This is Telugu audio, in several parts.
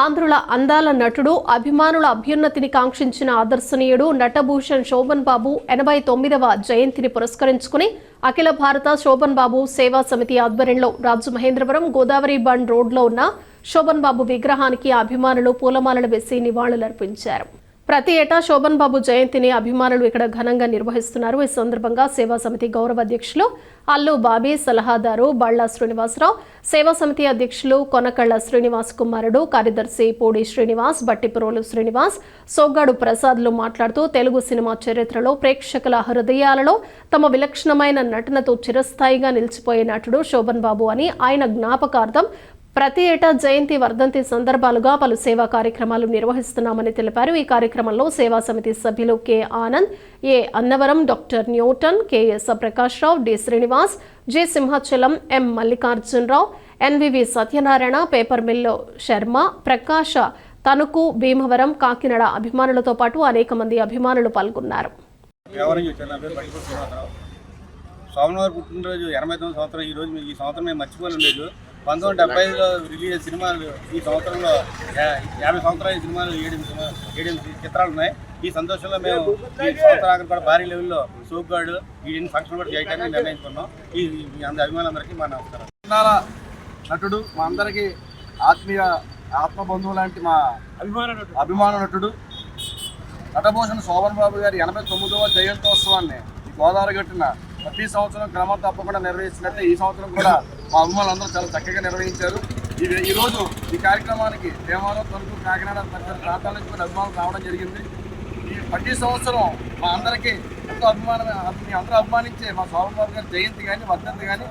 ఆంధ్రుల అందాల నటుడు అభిమానుల అభ్యున్నతిని కాంక్షించిన ఆదర్శనీయుడు నటభూషణ్ శోభన్ బాబు ఎనభై తొమ్మిదవ జయంతిని పురస్కరించుకుని అఖిల భారత శోభన్ బాబు సేవా సమితి ఆధ్వర్యంలో రాజమహేంద్రవరం గోదావరి బండ్ రోడ్లో ఉన్న శోభన్ బాబు విగ్రహానికి అభిమానులు పూలమాలలు వేసి నివాళులర్పించారు. ప్రతి ఏటా శోభన్ బాబు జయంతిని అభిమానులు ఇక్కడ ఘనంగా నిర్వహిస్తున్నారు. ఈ సందర్భంగా సేవా సమితి గౌరవ అధ్యక్షులు అల్లు బాబీ సలహాదారు బళ్ళ శ్రీనివాసరావు సేవా సమితి అధ్యక్షులు కొనకళ్ళ శ్రీనివాస్ కుమారుడు కార్యదర్శి పూడి శ్రీనివాస్ బట్టిపురోలు శ్రీనివాస్ సోగ్గాడు ప్రసాద్లు మాట్లాడుతూ తెలుగు సినిమా చరిత్రలో ప్రేక్షకుల హృదయాలలో తమ విలక్షణమైన నటనతో చిరస్థాయిగా నిలిచిపోయే నటుడు శోభన్ బాబు అని ఆయన జ్ఞాపకార్థం ప్రతి ఏటా జయంతి వర్ధంతి సందర్భాలుగా పలు సేవా కార్యక్రమాలు నిర్వహిస్తున్నామని తెలిపారు. ఈ కార్యక్రమంలో సేవా సమితి సభ్యులు K Anand A Annavaram doctor Newton KS Prakashrao D Srinivas J Simhachalam M Mallikarjunarao NVV Satyanarayana paper మిల్లో శర్మ ప్రకాశ తణుకు భీమవరం కాకినాడ అభిమానులతో పాటు అనేక మంది అభిమానులు పాల్గొన్నారు. సోమవారం పుట్టినరోజు ఎనభై తొమ్మిది సంవత్సరం ఈ రోజు ఈ సంవత్సరం మేము మర్చిపోలేదు పంతొమ్మిది డెబ్బై ఐదులో రిలీజ్ అయిన సినిమాలు ఈ సంవత్సరంలో యాభై సంవత్సరాల సినిమాలు ఏడెనిమిది సినిమా ఏడెనిమిది చిత్రాలు ఉన్నాయి. ఈ సంతోషంలో మేము ఈ సంవత్సరం కూడా భారీ లెవెల్లో సోప్ గార్డు ఈ ఫంక్షన్ కూడా చేయడానికి నిర్ణయించుకున్నాం. ఈ అందరి అభిమానులందరికీ మా నమస్కారం. చిన్నార నటుడు మా అందరికి ఆత్మీయ ఆత్మబంధువు లాంటి మా అభిమాన నటుడు. నటభూషణ్ శోభన్ బాబు గారి ఎనభై తొమ్మిదవ జయంతోత్సవాన్ని గోదావరి గట్టున ప్రతి సంవత్సరం క్రమం తప్పకుండా నిర్వహిస్తున్నట్టే ఈ సంవత్సరం కూడా మా అభిమానులందరూ చాలా చక్కగా నిర్వహించారు. ఇది ఈ ఈ కార్యక్రమానికి దేవాలయం తణుకు కాకినాడ తదితర ప్రాంతాల నుంచి కూడా అభిమానులు రావడం జరిగింది. ఈ ప్రతి సంవత్సరం మా అందరికీ ఎంతో అభిమానం మీ అందరూ అభిమానించే మా స్వామి గారి జయంతి కానీ వర్ధంతి కానీ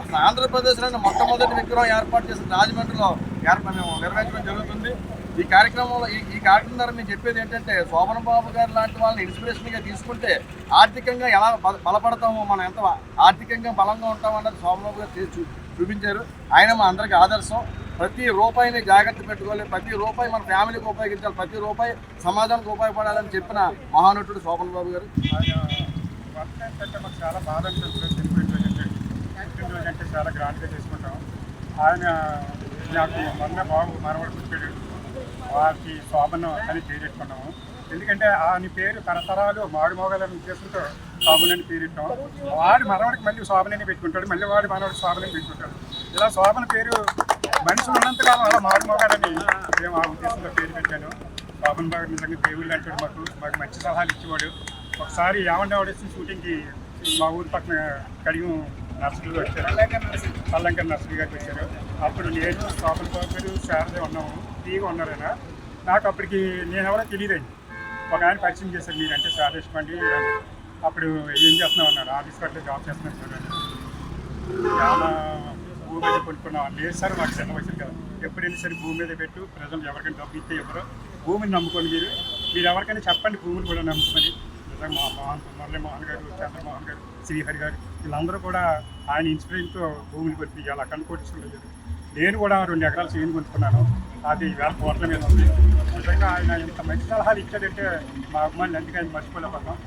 అసలు ఆంధ్రప్రదేశ్లోని మొట్టమొదటి విగ్రహం ఏర్పాటు చేసిన రాజమండ్రిలో మేము నిర్వహించడం జరుగుతుంది. ఈ కార్యక్రమంలో ఈ ఈ కార్యక్రమం ద్వారా మేము చెప్పేది ఏంటంటే శోభన బాబు గారు లాంటి వాళ్ళని ఇన్స్పిరేషన్గా తీసుకుంటే ఆర్థికంగా ఎలా బలపడతామో మనం ఎంత ఆర్థికంగా బలంగా ఉంటాం అన్నది శోభన బాబు గారు చూ- చూపించారు. ఆయన మా అందరికీ ఆదర్శం. ప్రతి రూపాయిని జాగ్రత్త పెట్టుకోవాలి. ప్రతి రూపాయి మన ఫ్యామిలీకి ఉపయోగించాలి. ప్రతి రూపాయి సమాజానికి ఉపయోగపడాలని చెప్పిన మహానటుడు శోభన్ బాబు గారు. ఆయన చాలా బాధ అంటే చాలా గ్రాండ్గా చేసుకుంటాం. ఆయన నాకు మొన్న బాబు మనవడు పుట్టాడు. వారికి శోభను అని పేరు పెట్టుకున్నాము. ఎందుకంటే ఆయన పేరు తరతరాలు మాడు మోగాలని ఉద్దేశంతో శోభనని పేరెట్టాం వాడు వాడి మనవడికి మళ్ళీ శోభనని పెట్టుకుంటాడు. మళ్ళీ వాడి మనవడికి శోభనని పెట్టుకుంటాడు. ఇలా శోభన పేరు మనుషులు ఉన్నంతకాలం అలా మాడు మోగాలని మేము ఆ ఉద్దేశంతో పేరు పెట్టాను. శోభన్ బాబు నిజంగా దేవుళ్ళు అంటాడు మాకు. మాకు మంచి సలహాలు ఇచ్చేవాడు. ఒకసారి యావండి ఆవిడేసిన షూటింగ్కి మా ఊరి పక్కన కడియం నర్సులు వచ్చారు. పల్లంకర్ నర్సరీ గారికి వచ్చారు. అప్పుడు నేను స్వామి గారు శారద ఉన్నాము. ఫ్రీగా ఉన్నారైనా నాకు అప్పటికి నేను ఎవరో తెలియదండి ఒక ఆయన పరిచయం చేశారు మీరంటే చాలా ఇష్టమండి అప్పుడు ఏం చేస్తున్నావు అన్నారు. ఆఫీస్ పట్ల జాబ్ చేస్తున్నాను చూడండి. చాలా భూమి మీద కొనుక్కున్నాం లేదు సార్ మాకు చిన్న వయసు కదా. ఎప్పుడైనా సరే భూమి మీద పెట్టు. ప్రజలు ఎవరికైనా డబ్బు ఇస్తే ఎవరో భూమిని నమ్ముకోండి మీరు. మీరు ఎవరికైనా చెప్పండి భూమిని కూడా నమ్ముకొని. నిజంగా మా మోహన్ మురళీ మోహన్ గారు చంద్రమోహన్ గారు శ్రీహరి గారు. వీళ్ళందరూ కూడా ఆయన ఇన్స్పిరేషన్తో భూమిని కొనిపించాలి అక్కడ కొట్టించుకోలేదు నేను కూడా రెండు ఎకరాలు చేను కొనుక్కున్నాను. అది వేల కోట్ల మీద ఉంది. నిజంగా ఆయన ఇంత మంచి సలహాలు ఇచ్చాడంటే మా అమ్మాయిని అందుకే ఆయన మర్చిపోలేకపోతాం